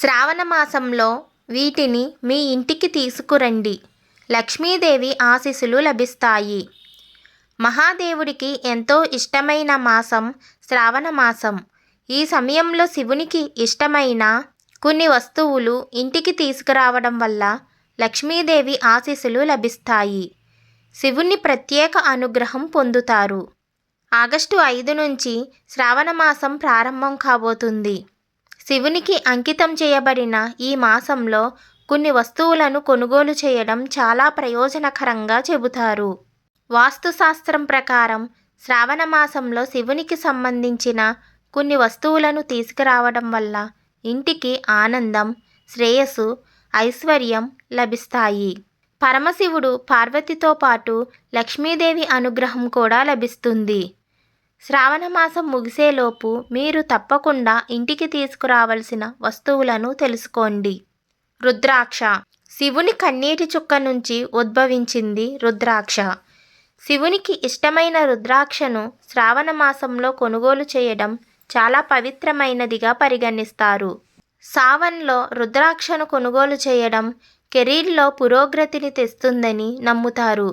శ్రావణ మాసంలో వీటిని మీ ఇంటికి తీసుకురండి. లక్ష్మీదేవి ఆశీస్సులు లభిస్తాయి. మహాదేవుడికి ఎంతో ఇష్టమైన మాసం శ్రావణ మాసం. ఈ సమయంలో శివునికి ఇష్టమైన కొన్ని వస్తువులు ఇంటికి తీసుకురావడం వల్ల లక్ష్మీదేవి ఆశీస్సులు లభిస్తాయి. శివుని ప్రత్యేక అనుగ్రహం పొందుతారు. ఆగస్టు ఐదు నుంచి శ్రావణ మాసం ప్రారంభం కాబోతుంది. శివునికి అంకితం చేయబడిన ఈ మాసంలో కొన్ని వస్తువులను కొనుగోలు చేయడం చాలా ప్రయోజనకరంగా చెబుతారు. వాస్తుశాస్త్రం ప్రకారం శ్రావణ మాసంలో శివునికి సంబంధించిన కొన్ని వస్తువులను తీసుకురావడం వల్ల ఇంటికి ఆనందం శ్రేయస్సు ఐశ్వర్యం లభిస్తాయి. పరమశివుడు పార్వతితో పాటు లక్ష్మీదేవి అనుగ్రహం కూడా లభిస్తుంది. శ్రావణ మాసం ముగిసేలోపు మీరు తప్పకుండా ఇంటికి తీసుకురావలసిన వస్తువులను తెలుసుకోండి. రుద్రాక్ష. శివుని కన్నీటి చుక్క నుంచి ఉద్భవించింది రుద్రాక్ష. శివునికి ఇష్టమైన రుద్రాక్షను శ్రావణ మాసంలో కొనుగోలు చేయడం చాలా పవిత్రమైనదిగా పరిగణిస్తారు. సావన్లో రుద్రాక్షను కొనుగోలు చేయడం కెరీర్లో పురోగతిని తెస్తుందని నమ్ముతారు.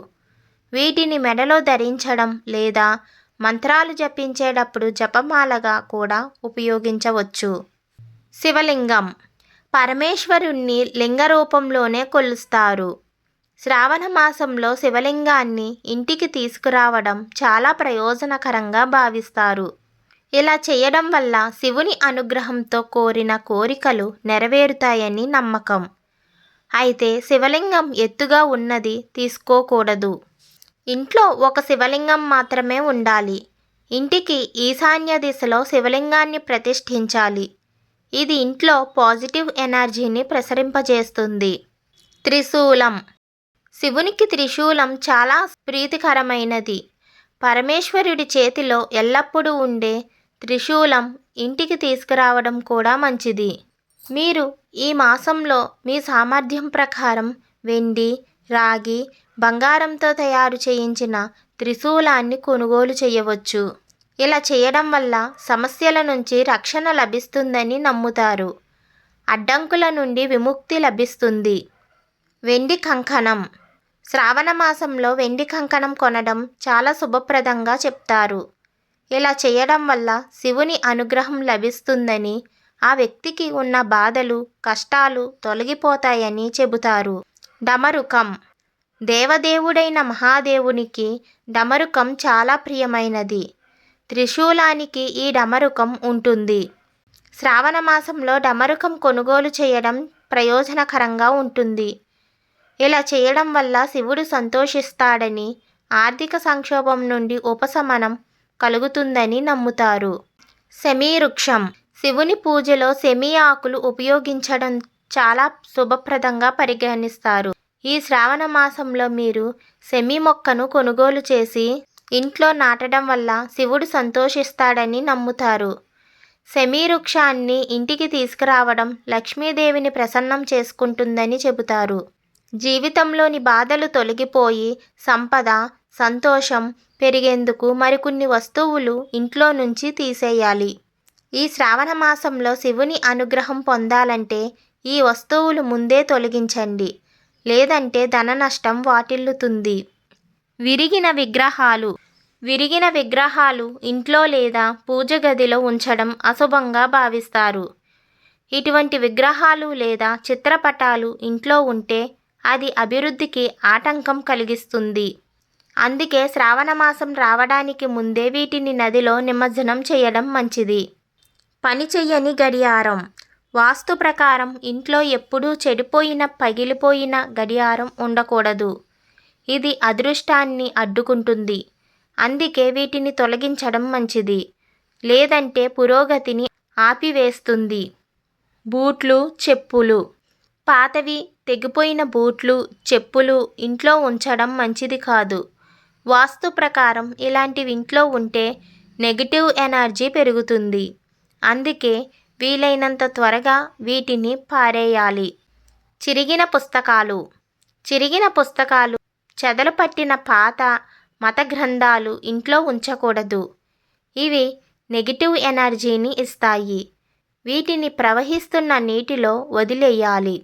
వీటిని మెడలో ధరించడం లేదా మంత్రాలు జపించేటప్పుడు జపమాలగా కూడా ఉపయోగించవచ్చు. శివలింగం. పరమేశ్వరుణ్ణి లింగ రూపంలోనే కొలుస్తారు. శ్రావణ మాసంలో శివలింగాన్ని ఇంటికి తీసుకురావడం చాలా ప్రయోజనకరంగా భావిస్తారు. ఇలా చేయడం వల్ల శివుని అనుగ్రహంతో కోరిన కోరికలు నెరవేరుతాయని నమ్మకం. అయితే శివలింగం ఎత్తుగా ఉన్నది తీసుకోకూడదు. ఇంట్లో ఒక శివలింగం మాత్రమే ఉండాలి. ఇంటికి ఈశాన్య దిశలో శివలింగాన్ని ప్రతిష్ఠించాలి. ఇది ఇంట్లో పాజిటివ్ ఎనర్జీని ప్రసరింపజేస్తుంది. త్రిశూలం. శివునికి త్రిశూలం చాలా ప్రీతికరమైనది. పరమేశ్వరుడి చేతిలో ఎల్లప్పుడూ ఉండే త్రిశూలం ఇంటికి తీసుకురావడం కూడా మంచిది. మీరు ఈ మాసంలో మీ సామర్థ్యం ప్రకారం వెండి రాగి బంగారంతో తయారు చేయించిన త్రిశూలాన్ని కొనుగోలు చేయవచ్చు. ఇలా చేయడం వల్ల సమస్యల నుంచి రక్షణ లభిస్తుందని నమ్ముతారు. అడ్డంకుల నుండి విముక్తి లభిస్తుంది. వెండి కంకణం. శ్రావణ మాసంలో వెండి కంకణం కొనడం చాలా శుభప్రదంగా చెప్తారు. ఇలా చేయడం వల్ల శివుని అనుగ్రహం లభిస్తుందని ఆ వ్యక్తికి ఉన్న బాధలు కష్టాలు తొలగిపోతాయని చెబుతారు. డమరుకం. దేవదేవుడైన మహాదేవునికి డమరుకం చాలా ప్రియమైనది. త్రిశూలానికి ఈ డమరుకం ఉంటుంది. శ్రావణ మాసంలో డమరుకం కొనుగోలు చేయడం ప్రయోజనకరంగా ఉంటుంది. ఇలా చేయడం వల్ల శివుడు సంతోషిస్తాడని ఆర్థిక సంక్షోభం నుండి ఉపశమనం కలుగుతుందని నమ్ముతారు. శమీవృక్షం శివుని పూజలో సెమీ ఆకులు ఉపయోగించడం చాలా శుభప్రదంగా పరిగణిస్తారు. ఈ శ్రావణ మాసంలో మీరు సెమీ మొక్కను కొనుగోలు చేసి ఇంట్లో నాటడం వల్ల శివుడు సంతోషిస్తాడని నమ్ముతారు. సెమీ వృక్షాన్ని ఇంటికి తీసుకురావడం లక్ష్మీదేవిని ప్రసన్నం చేసుకుంటుందని చెబుతారు. జీవితంలోని బాధలు తొలగిపోయి సంపద సంతోషం పెరిగేందుకు మరికొన్ని వస్తువులు ఇంట్లో నుంచి తీసేయాలి. ఈ శ్రావణ మాసంలో శివుని అనుగ్రహం పొందాలంటే ఈ వస్తువులు ముందే తొలగించండి. లేదంటే ధన నష్టం వాటిల్లుతుంది. విరిగిన విగ్రహాలు. విరిగిన విగ్రహాలు ఇంట్లో లేదా పూజ గదిలో ఉంచడం అశుభంగా భావిస్తారు. ఇటువంటి విగ్రహాలు లేదా చిత్రపటాలు ఇంట్లో ఉంటే అది అభివృద్ధికి ఆటంకం కలిగిస్తుంది. అందుకే శ్రావణమాసం రావడానికి ముందే వీటిని నదిలో నిమజ్జనం చేయడం మంచిది. పని చెయ్యని గడియారం. వాస్తు ప్రకారం ఇంట్లో ఎప్పుడూ చెడిపోయిన పగిలిపోయిన గడియారం ఉండకూడదు. ఇది అదృష్టాన్ని అడ్డుకుంటుంది. అందుకే వీటిని తొలగించడం మంచిది. లేదంటే పురోగతిని ఆపివేస్తుంది. బూట్లు చెప్పులు. పాతవి తెగిపోయిన బూట్లు చెప్పులు ఇంట్లో ఉంచడం మంచిది కాదు. వాస్తు ప్రకారం ఇలాంటివి ఇంట్లో ఉంటే నెగిటివ్ ఎనర్జీ పెరుగుతుంది. అందుకే వీలైనంత త్వరగా వీటిని పారేయాలి. చిరిగిన పుస్తకాలు చిరిగిన పుస్తకాలు చెదలు పట్టిన పాత మత గ్రంథాలు ఇంట్లో ఉంచకూడదు. ఇవి నెగిటివ్ ఎనర్జీని ఇస్తాయి. వీటిని ప్రవహిస్తున్న నీటిలో వదిలేయాలి.